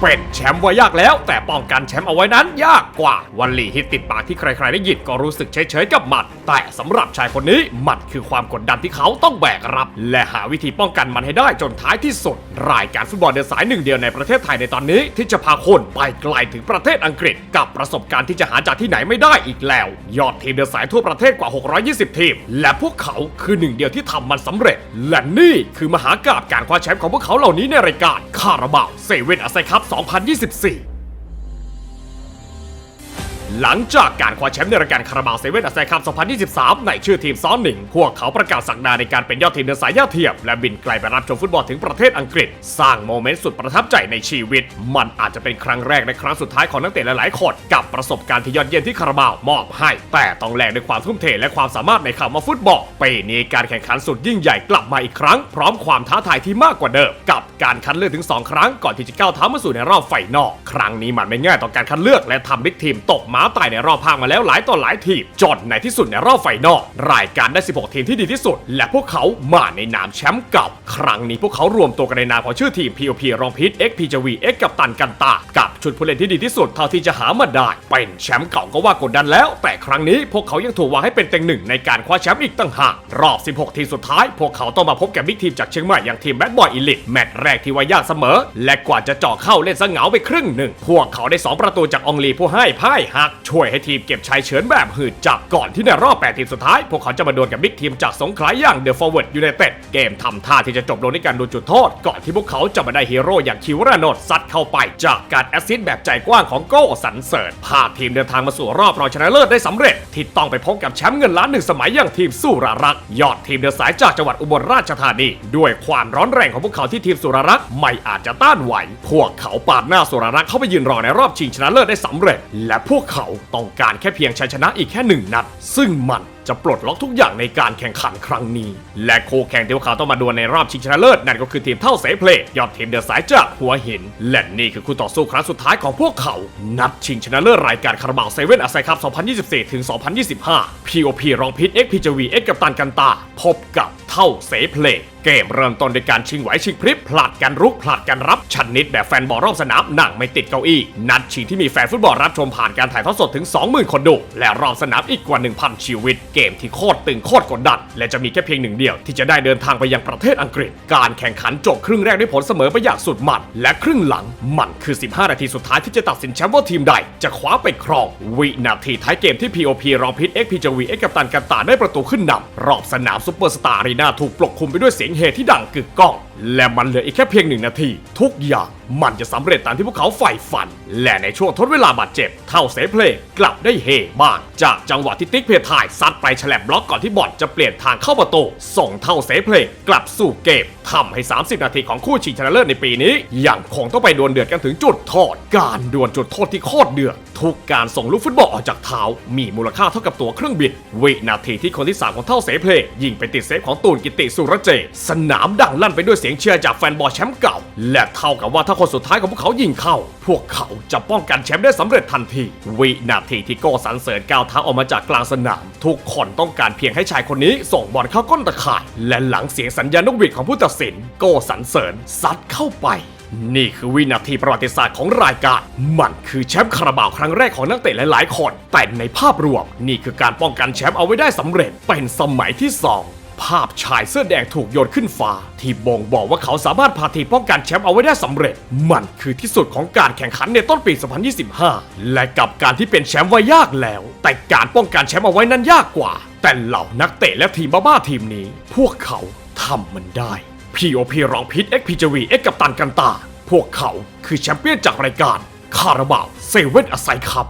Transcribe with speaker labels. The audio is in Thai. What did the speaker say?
Speaker 1: เป็นแชมป์ไว้ยากแล้ว แต่ป้องกันแชมป์เอาไว้นั้นยากกว่าวันลีฮิตติดปากที่ใครๆได้ยินก็รู้สึกเฉยๆกับมัน แต่สำหรับชายคนนี้มันคือความกดดันที่เขาต้องแบกรับ และหาวิธีป้องกันมันให้ได้จนท้ายที่สุด รายการฟุตบอลเดินสายหนึ่งเดียวในประเทศไทยในตอนนี้ที่จะพาคนไปไกลถึงประเทศอังกฤษ กับประสบการณ์ที่จะหาจากที่ไหนไม่ได้อีกแล้ว ยอดทีมเดินสายทั่วประเทศกว่า 620 ทีม และพวกเขาคือหนึ่งเดียวที่ทำมันสำเร็จ และนี่คือมหากาบการคว้าแชมป์ของพวกเขาเหล่านี้ในรายการคาราบาวเซเว่นอาไซคัพ2024 หลังจากการคว้าแชมป์ในรายการคาราบาวเซเว่นอาไซคัพ2023 ในชื่อทีมซ้อนหนึ่ง พวกเขาประกาศสักดาในการเป็นยอดทีมเดินสายยอดเทียม และบินไกลไปรับชมฟุตบอลถึงประเทศอังกฤษ สร้างโมเมนต์สุดประทับใจในชีวิต มันอาจจะเป็นครั้งแรกในครั้งสุดท้ายของนักเตะหลายๆคนกับประสบการณ์ที่ยอดเยี่ยมที่คาราบาวมอบให้ แต่ต้องแลกด้วยความทุ่มเทและความสามารถในคำว่าฟุตบอลปีนี้การแข่งขันสุดยิ่งใหญ่กลับมาอีกครั้ง พร้อมความท้าทายที่มากกว่าเดิม กับการคัดเลือกถึง 2 ครั้งก่อนที่จะก้าวเท้ามาสู่ในรอบไฟนอลครั้งนี้มันไม่ง่ายต่อการคัดเลือกและทำบิ๊กทีมตกมาตายในรอบภาคมาแล้วหลายต่อหลายทีมจดในที่สุดในรอบไฟนอลรายการได้ 16 ทีมที่ดีที่สุด และพวกเขามาในนามแชมป์เก่า ครั้งนี้พวกเขารวมตัวกันในนามของชื่อทีม POP รองพิษ XPJV X กับตันกันตากับ ชุดผู้เล่นที่ดีที่สุดเท่าที่จะหามาได้ เป็นแชมป์เก่าก็ว่ากดดันแล้ว แต่ครั้งนี้พวกเขายังถูกวางให้เป็นเต็งหนึ่งในการคว้าแชมป์อีกต่างหากรอบ 16 ทีมสุดท้าย พวกเขาต้องมาพบกับบิ๊กทีมจากเชียงใหม่อย่างทีมแบดบอยอีลิทแมตช์แรกที่ว่ายากเสมอ และกว่าจะเจาะเข้าเล่นซะเหงาไปครึ่งหนึ่ง พวกเขาได้ 2 ประตูจากองลีผู้ให้พ่ายหัก ช่วยให้ทีมเก็บชัยเฉือนแบบหืดจับก่อนที่ในรอบ 8 ทีมสุดท้าย พวกเขาจะมาดวลกับบิ๊กทีมจากสงขลาอย่างเดอะฟอร์เวิร์ดยูไนเต็ดเกมทำท่าที่จะจบลงด้วยการโดนจุดโทษ ก่อนที่พวกเขาจะมาได้ฮีโร่อย่างคิวราโนดซัดเข้าไปจากการแอสซิตแบบใจกว้างของโก้สันเสริญพาทีมเดินทางมาสู่รอบรองชนะเลิศได้สำเร็จ ที่ต้องไปพบกับแชมป์เงินล้านหนึ่งสมัยอย่างทีมสุรารักษ์ยอดทีมเดินสายจากจังหวัดอุบลราชธานี ด้วยความร้อนแรงของพวกเขาที่ทีมสุรารักษ์ไม่อาจจะต้านไหว พวกเขาปาดหน้าสุรารักษ์เข้าไปยืนรอในรอบชิงชนะเลิศได้สำเร็จ และพวกเขาต้องการแค่เพียงชัยชนะอีกแค่หนึ่งนัด ซึ่งมัน จะปลดล็อกทุกอย่างในการแข่งขันครั้งนี้ และโคแข่งที่พวกเขาต้องมาดวลในรอบชิงชนะเลิศนั่นก็คือทีมเท่าเสเพลย์ยอดทีมเดอะสายจากหัวหิน และนี่คือคู่ต่อสู้ครั้งสุดท้ายของพวกเขา นัดชิงชนะเลิศรายการคาราบาวเซเว่นอาไซคัพ 2024 ถึง 2025 POP รองพิษ XPJV X กับตันกันตา พบกับ เท่าเสเพลย์เกมเริ่มต้นด้วยการชิงไหวชิงพริบผลัดกันรุกผลัดกันรับชนิดแบบแฟนบอลรอบสนามนั่งไม่ติดเก้าอี้ นัดชิงที่มีแฟนฟุตบอลรับชมผ่านการถ่ายทอดสดถึง 20,000 คนดู และรอบสนามอีกกว่า 1,000 ชีวิต เกมที่โคตรตึงโคตรกดดัน และจะมีแค่เพียงหนึ่งเดียวที่จะได้เดินทางไปยังประเทศอังกฤษ การแข่งขันจบครึ่งแรกด้วยผลเสมอไปอย่างสุดมันและครึ่งหลังมันคือ 15 นาทีสุดท้ายที่จะตัดสินแชมป์ว่าทีมใด จะคว้าไปครอง วินาทีท้ายเกมที่ POP รอพิษ XPJV X กับตันกันตาได้ประตูขึ้นนำรอบสนามซุปเปอร์สตาร์รีนาถูกปกคลุมไปด้วยเสียงเฮที่ดังกึกก้อง และมันเหลืออีกแค่เพียงหนึ่งนาที ทุกอย่าง มันจะสำเร็จตามที่พวกเขาใฝ่ฝัน และในช่วงทดเวลาบาดเจ็บ เท่าเซเพลย์กลับได้เฮบ้าง จากจังหวะที่ติ๊กเพทายซัดไปแฉลบบล็อกก่อนที่บอลจะเปลี่ยนทางเข้าประตูส่งเท่าเซเพลย์กลับสู่เกมทำให้ 30 นาทีของคู่ชิงชนะเลิศในปีนี้ยังคงต้องไปดวลเดือดกันถึงจุดโทษการดวลจุดโทษที่โคตรเดือดทุกการส่งลูกฟุตบอลออกจากเท้า มีมูลค่าเท่ากับตัวเครื่องบินวินาทีที่คนที่3ของเท่าเสเพลย์ยิงไปติดเซฟของตูนกิติสุรเจ สนามดังลั่นไปด้วยเสียงเชียร์จากแฟนบอลแชมป์เก่า และเท่ากับว่าถ้าคนสุดท้ายของพวกเขายิงเข้า พวกเขาจะป้องกันแชมป์ได้สำเร็จทันที วินาทีที่โกสันเสริญก้าวเท้าออกมาจากกลางสนาม ทุกคนต้องการเพียงให้ชายคนนี้ส่งบอลเข้าก้นตะข่าย และหลังเสียงสัญญาณนกหวีดของผู้ตัดสิน โกสันเสริญซัดเข้าไปนี่คือวินาทีประวัติศาสตร์ของรายการ มันคือแชมป์คาราบาวครั้งแรกของนักเตะหลายๆคน แต่ในภาพรวม นี่คือการป้องกันแชมป์เอาไว้ได้สำเร็จ เป็นสมัยที่สอง ภาพชายเสื้อแดงถูกโยนขึ้นฟ้า ที่บ่งบอกว่าเขาสามารถพาทีมป้องกันแชมป์เอาไว้ได้สำเร็จ มันคือที่สุดของการแข่งขันในต้นปี 2025 และกับการที่เป็นแชมป์ไว่ายากแล้ว แต่การป้องกันแชมป์เอาไว้นั้นยากกว่า แต่เหล่านักเตะและทีมบ้าๆทีมนี้ พวกเขาทำมันได้ POP รองพิษ XPJV X กับตันกันตา พวกเขาคือแชมเปี้ยนจากรายการคาราบาวเซเว่นอไซคัพ